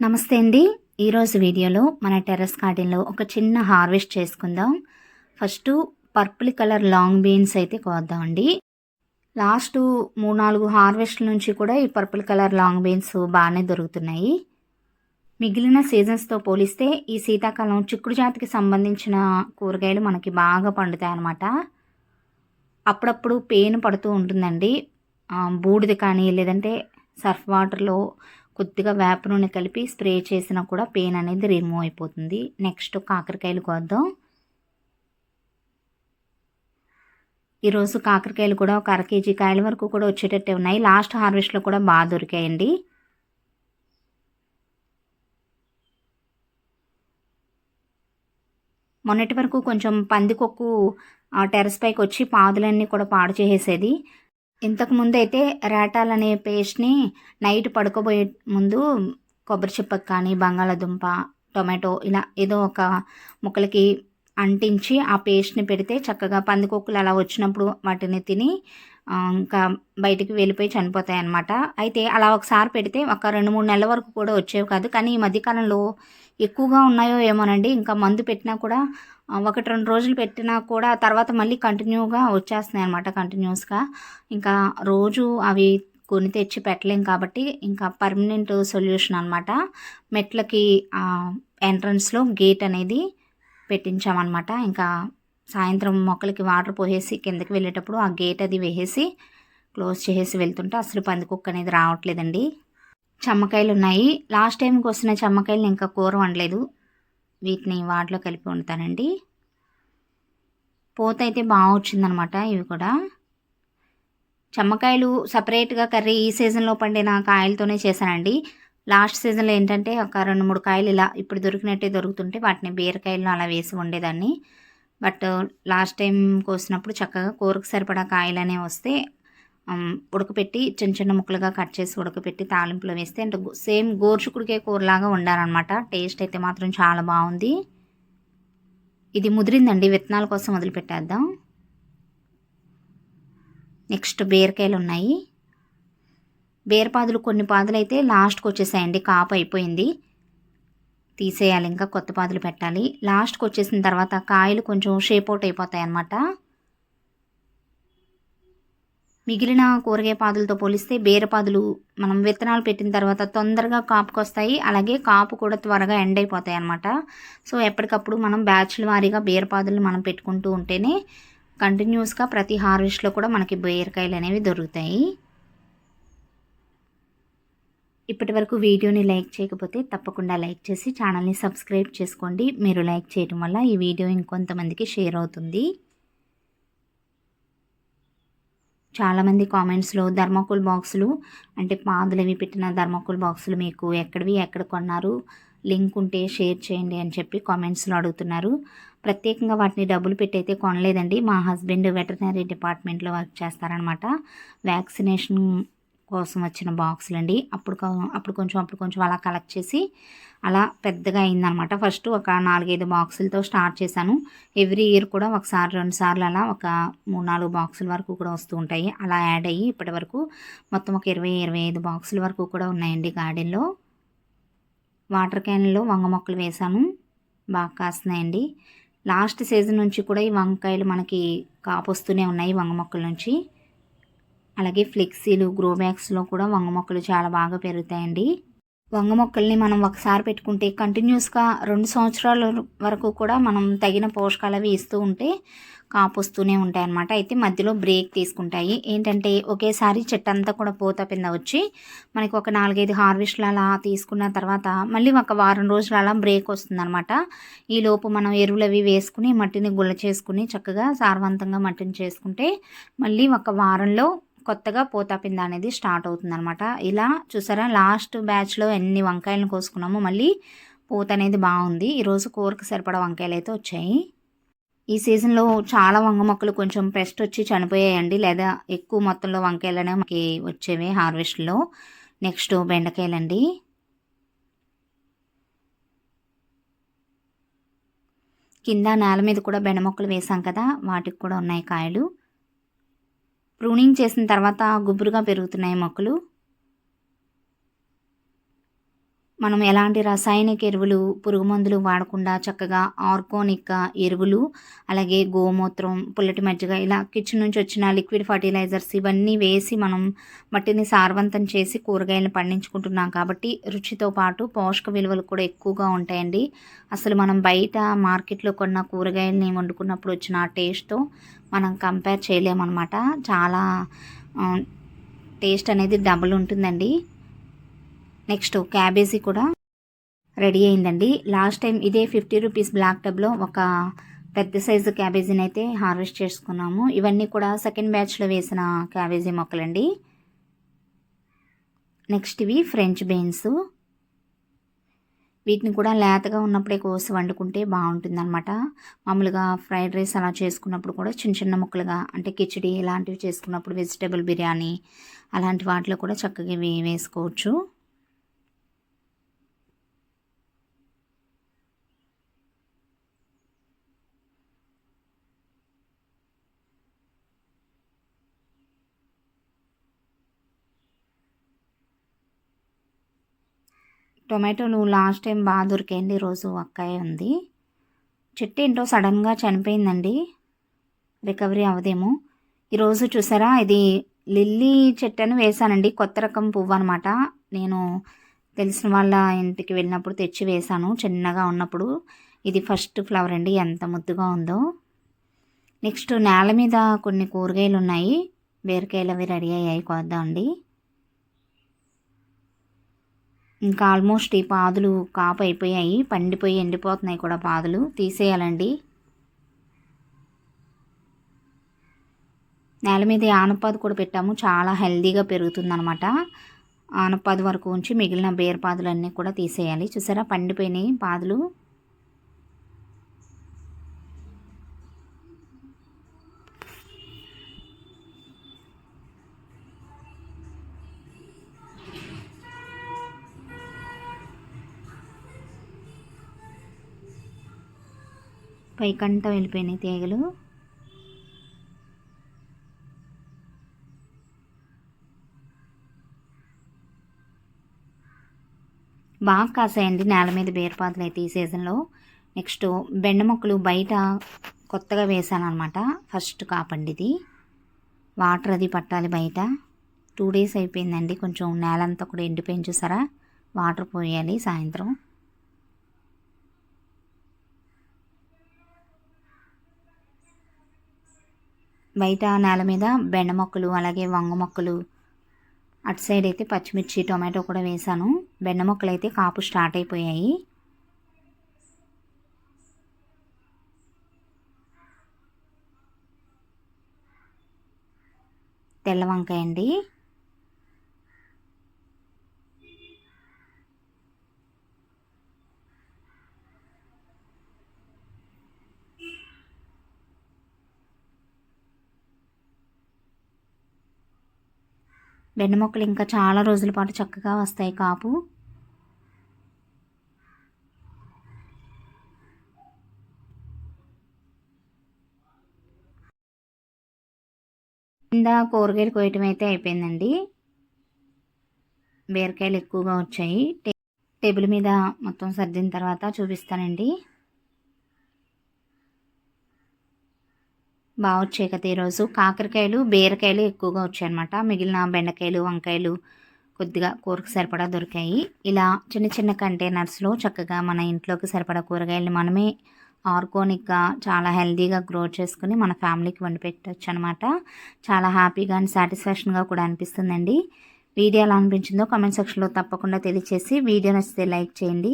నమస్తే అండి. ఈరోజు వీడియోలో మన టెర్రస్ గార్డెన్లో ఒక చిన్న హార్వెస్ట్ చేసుకుందాం. First purple colour long beans అయితే కోద్దామండి లాస్ట్ మూడు నాలుగు హార్వెస్ట్ నుంచి కూడా ఈ పర్పుల్ కలర్ లాంగ్ బీన్స్ బాగానే దొరుకుతున్నాయి. మిగిలిన సీజన్స్తో పోలిస్తే ఈ శీతాకాలం చిక్కుడు జాతికి సంబంధించిన కూరగాయలు మనకి బాగా పండుతాయి అన్నమాట. అప్పుడప్పుడు పెయిన్ పడుతూ ఉంటుందండి. బూడిది బూడిద కానీ లేదంటే సర్ఫ్ వాటర్లో కొద్దిగా వేప నూనె కలిపి స్ప్రే చేసినా కూడా పెయిన్ అనేది రిమూవ్ అయిపోతుంది. నెక్స్ట్ కాకరకాయలు కోద్దాం. ఈరోజు కాకరకాయలు కూడా ఒక అర కేజీ కాయల వరకు కూడా వచ్చేటట్టే ఉన్నాయి. లాస్ట్ హార్వెస్ట్లో కూడా బాగా దొరికాయండి. మొన్నటి వరకు కొంచెం పందికొక్కు టెరస్ టెర్రస్ పైకి వచ్చి పాదులన్నీ కూడా పాడు చేసేది ఇంతకు ముందు అయితే అనే పేస్ట్ని నైట్ పడుకోబోయే ముందు కొబ్బరి చిప్పకు కానీ బంగాళాదుంప టొమాటో ఇలా ఏదో ఒక ముక్కలకి అంటించి ఆ పేస్ట్ని పెడితే చక్కగా పందికొక్కులు అలా వచ్చినప్పుడు వాటిని తిని ఇంకా బయటికి వెళ్ళిపోయి చనిపోతాయి అన్నమాట అయితే అలా ఒకసారి పెడితే ఒక రెండు మూడు నెలల వరకు కూడా వచ్చేవి కాదు. కానీ ఈ మధ్యకాలంలో ఎక్కువగా ఉన్నాయో ఏమోనండి. ఇంకా మందు పెట్టినా కూడా ఒకటి రెండు రోజులు పెట్టినా కూడా తర్వాత మళ్ళీ కంటిన్యూగా వచ్చేస్తున్నాయి అనమాట కంటిన్యూస్గా. ఇంకా రోజు అవి కొని తెచ్చి పెట్టలేం కాబట్టి ఇంకా పర్మనెంట్ సొల్యూషన్ అనమాట మెట్లకి ఎంట్రన్స్లో గేట్ అనేది పెట్టించామన్నమాట. ఇంకా సాయంత్రం మొక్కలకి వాటర్ పోసేసి కిందకి వెళ్ళేటప్పుడు ఆ గేట్ అది వేసేసి క్లోజ్ చేసేసి వెళ్తుంటే అసలు పందికొక్క అనేది రావట్లేదండి. చమ్మకాయలు ఉన్నాయి లాస్ట్ టైంకి వచ్చిన చమ్మకాయలు ఇంకా కూర వండలేదు. వీటిని వాటిలో కలిపి వండుతానండి. పోత అయితే బాగా వచ్చిందనమాట ఇవి కూడా. చమ్మకాయలు సపరేట్గా కర్రీ ఈ సీజన్లో పండిన కాయలతోనే చేశానండి. లాస్ట్ సీజన్లో ఏంటంటే ఒక రెండు మూడు కాయలు ఇలా ఇప్పుడు దొరికినట్టే దొరుకుతుంటే వాటిని బీరకాయలను అలా వేసి వండేదాన్ని. బట్ లాస్ట్ టైం కోసినప్పుడు చక్కగా కూరకు సరిపడా కాయలు వస్తే ఉడకపెట్టి చిన్న చిన్న ముక్కలుగా కట్ చేసి ఉడకపెట్టి తాలింపులో వేస్తే అంటే సేమ్ గోర్చుకుడికే కూరలాగా ఉండాలన్నమాట టేస్ట్ అయితే మాత్రం చాలా బాగుంది. ఇది ముదిరిందండి. విత్తనాల కోసం వదిలిపెట్టేద్దాం. నెక్స్ట్ బీరకాయలు ఉన్నాయి బీరపాదులు కొన్ని పాదులు అయితే లాస్ట్కి వచ్చేసాయండి కాపు అయిపోయింది. తీసేయాలి ఇంకా కొత్త పాదులు పెట్టాలి. లాస్ట్కి వచ్చేసిన తర్వాత కాయలు కొంచెం షేప్ అవుట్ అయిపోతాయి అన్నమాట మిగిలిన కూరగాయ పాదులతో పోలిస్తే బీరపాదులు మనం విత్తనాలు పెట్టిన తర్వాత తొందరగా కాపుకొస్తాయి. అలాగే కాపు కూడా త్వరగా ఎండ్ అయిపోతాయి అన్నమాట. సో ఎప్పటికప్పుడు మనం బ్యాచ్ల వారీగా బీరపాదులు మనం పెట్టుకుంటూ ఉంటేనే కంటిన్యూస్గా ప్రతి హార్వెస్ట్లో కూడా మనకి బీరకాయలు అనేవి దొరుకుతాయి. ఇప్పటి వరకు వీడియోని లైక్ చేయకపోతే తప్పకుండా లైక్ చేసి ఛానల్ని సబ్స్క్రైబ్ చేసుకోండి. మీరు లైక్ చేయడం వల్ల ఈ వీడియో ఇంకొంతమందికి షేర్ అవుతుంది. చాలామంది కామెంట్స్లో ధర్మకోల్ బాక్సులు అంటే పాదులు అవి పెట్టిన ధర్మకోల్ బాక్సులు మీకు ఎక్కడివి ఎక్కడ కొన్నారు లింక్ ఉంటే షేర్ చేయండి అని చెప్పి కామెంట్స్లో అడుగుతున్నారు. ప్రత్యేకంగా వాటిని డబ్బులు పెట్టి అయితే కొనలేదండి. మా హస్బెండ్ వెటర్నరీ డిపార్ట్మెంట్లో వర్క్ చేస్తారనమాట. వ్యాక్సినేషన్ కోసం వచ్చిన బాక్సులు అండి అప్పుడు అప్పుడు కొంచెం అప్పుడు కొంచెం అలా కలెక్ట్ చేసి అలా పెద్దగా అయిందనమాట. ఫస్ట్ ఒక నాలుగైదు బాక్సులతో స్టార్ట్ చేశాను. ఎవ్రీ ఇయర్ కూడా ఒకసారి రెండు సార్లు అలా ఒక మూడు నాలుగు బాక్సుల వరకు కూడా వస్తూ ఉంటాయి. అలా యాడ్ అయ్యి ఇప్పటి వరకు మొత్తం ఒక ఇరవై ఇరవై ఐదు బాక్సుల వరకు కూడా ఉన్నాయండి గార్డెన్లో వాటర్ క్యాన్లో వంగ మొక్కలు వేశాను. బాగా కాస్తున్నాయండి. లాస్ట్ సీజన్ నుంచి కూడా ఈ వంకాయలు మనకి కాపు వస్తూనే ఉన్నాయి వంగ మొక్కల నుంచి. అలాగే ఫ్లెక్సీలు గ్రో బ్యాగ్స్లో కూడా వంగ మొక్కలు చాలా బాగా పెరుగుతాయండి. వంగ మొక్కల్ని మనం ఒకసారి పెట్టుకుంటే కంటిన్యూస్గా రెండు సంవత్సరాల వరకు కూడా మనం తగిన పోషకాలు అవి ఇస్తూ ఉంటే కాపు వస్తూనే ఉంటాయి అన్నమాట అయితే మధ్యలో బ్రేక్ తీసుకుంటాయి. ఏంటంటే ఒకేసారి చెట్టు అంతా కూడా పూత పింద వచ్చి మనకి ఒక నాలుగైదు హార్వెస్ట్లు అలా తీసుకున్న తర్వాత మళ్ళీ ఒక వారం రోజులు అలా బ్రేక్ వస్తుందన్నమాట. ఈ లోపు మనం ఎరువులు అవి వేసుకుని మట్టిని గుల్ల చేసుకుని చక్కగా సారవంతంగా మట్టిని చేసుకుంటే మళ్ళీ ఒక వారంలో కొత్తగా పోతాపింద అనేది స్టార్ట్ అవుతుందనమాట ఇలా చూసారా లాస్ట్ బ్యాచ్లో ఎన్ని వంకాయలను కోసుకున్నామో మళ్ళీ పూత అనేది బాగుంది. ఈరోజు కూరకు సరిపడా వంకాయలు అయితే వచ్చాయి. ఈ సీజన్లో చాలా వంగ మొక్కలు కొంచెం పెస్ట్ వచ్చి చనిపోయాయండి. లేదా ఎక్కువ మొత్తంలో వంకాయలు అనేవి మనకి వచ్చేవి హార్వెస్ట్లో. నెక్స్ట్ బెండకాయలండి. కింద నేల మీద కూడా బెండ మొక్కలు వేసాం కదా వాటికి కూడా ఉన్నాయి కాయలు. ప్రూనింగ్ చేసిన తర్వాత గుబురుగా పెరుగుతున్నాయి మొక్కలు. మనం ఎలాంటి రసాయనిక ఎరువులు పురుగు మందులు వాడకుండా చక్కగా ఆర్గానిక్ ఎరువులు అలాగే గోమూత్రం పుల్లటి మజ్జిగ ఇలా కిచెన్ నుంచి వచ్చిన లిక్విడ్ ఫర్టిలైజర్స్ ఇవన్నీ వేసి మనం మట్టిని సారవంతం చేసి కూరగాయలను పండించుకుంటున్నాం కాబట్టి రుచితో పాటు పోషక విలువలు కూడా ఎక్కువగా ఉంటాయండి. అసలు మనం బయట మార్కెట్లో కొన్న కూరగాయలని వండుకున్నప్పుడు వచ్చిన టేస్ట్తో మనం కంపేర్ చేయలేమన్నమాట. చాలా టేస్ట్ అనేది డబుల్ ఉంటుందండి. నెక్స్ట్ క్యాబేజీ కూడా రెడీ అయిందండి. లాస్ట్ టైం ఇదే ఫిఫ్టీ రూపీస్ బ్లాక్ టబ్లో ఒక పెద్ద సైజు క్యాబేజీని అయితే హార్వెస్ట్ చేసుకున్నాము. ఇవన్నీ కూడా సెకండ్ బ్యాచ్లో వేసిన క్యాబేజీ మొక్కలండి. నెక్స్ట్ ఇవి ఫ్రెంచ్ బీన్స్. వీటిని కూడా లేతగా ఉన్నప్పుడే కోసి వండుకుంటే బాగుంటుంది అనమాట మామూలుగా ఫ్రైడ్ రైస్ అలా చేసుకున్నప్పుడు కూడా చిన్న చిన్న ముక్కలుగా అంటే కిచడీ ఇలాంటివి చేసుకున్నప్పుడు వెజిటేబుల్ బిర్యానీ అలాంటి వాటిలో కూడా చక్కగా వేసుకోవచ్చు. టొమాటోలు లాస్ట్ టైం బాగా దొరికాయండి ఈరోజు అక్కాయ ఉంది. చెట్టు ఏంటో సడన్గా చనిపోయిందండి. రికవరీ అవదేమో ఈరోజు చూసారా? ఇది లిల్లీ చెట్టు అని వేసానండి కొత్త రకం పువ్వు అనమాట నేను తెలిసిన వాళ్ళ ఇంటికి వెళ్ళినప్పుడు తెచ్చి వేశాను. చిన్నగా ఉన్నప్పుడు ఇది ఫస్ట్ ఫ్లవర్ అండి. ఎంత ముద్దుగా ఉందో. నెక్స్ట్ నేల మీద కొన్ని కూరగాయలు ఉన్నాయి. బీరకాయలు అవి రెడీ అయ్యాయి. కొద్దామండి. ఇంకా ఆల్మోస్ట్ ఈ పాదులు కాపు అయిపోయాయి. పండిపోయి ఎండిపోతున్నాయి కూడా పాదులు. తీసేయాలండి. నేల మీద ఆనపాదు కూడా పెట్టాము. చాలా హెల్దీగా పెరుగుతుందనమాట ఆనపాదు వరకు ఉంచి మిగిలిన బేరపాదులు అన్నీ కూడా తీసేయాలి. చూసారా? పండిపోయినాయి పాదులు. పైకంట వెళ్ళిపోయినాయి తీగలు. బాగా కాసాయండి నేల మీద బీరపాతలు అయితే ఈ సీజన్లో. నెక్స్ట్ బెండ మొక్కలు బయట కొత్తగా వేసాను అనమాట ఫస్ట్ కాపండి ఇది. వాటర్ అది పట్టాలి బయట. టూ డేస్ అయిపోయిందండి. కొంచెం నేలంతా కూడా ఎండిపోయింది చూసారా? వాటర్ పోయాలి సాయంత్రం. బయట నేల మీద బెండ మొక్కలు అలాగే వంగ మొక్కలు. అటు సైడ్ అయితే పచ్చిమిర్చి టొమాటో కూడా వేసాను బెండ మొక్కలు అయితే కాపు స్టార్ట్ అయిపోయాయి. తెల్ల వంకాయ అండి. మొక్కలు ఇంకా చాలా రోజుల పాటు చక్కగా వస్తాయి కాపు. కింద కూరగాయలు కోయటం అయితే అయిపోయిందండి. బీరకాయలు ఎక్కువగా వచ్చాయి. టేబుల్ మీద మొత్తం సర్దిన తర్వాత చూపిస్తానండి. బాగా వచ్చాయి కదా ఈరోజు. కాకరకాయలు బీరకాయలు ఎక్కువగా వచ్చాయన్నమాట. మిగిలిన బెండకాయలు వంకాయలు కొద్దిగా కూరకు సరిపడా దొరికాయి. ఇలా చిన్న చిన్న కంటైనర్స్లో చక్కగా మన ఇంట్లోకి సరిపడా కూరగాయలు మనమే ఆర్గానిక్గా చాలా హెల్తీగా గ్రో చేసుకుని మన ఫ్యామిలీకి వండి పెట్టచ్చు అనమాట చాలా హ్యాపీగా అండ్ సాటిస్ఫాక్షన్గా కూడా అనిపిస్తుందండి. వీడియో ఎలా అనిపించిందో కామెంట్ సెక్షన్లో తప్పకుండా తెలియచేసి వీడియో నచ్చితే లైక్ చేయండి.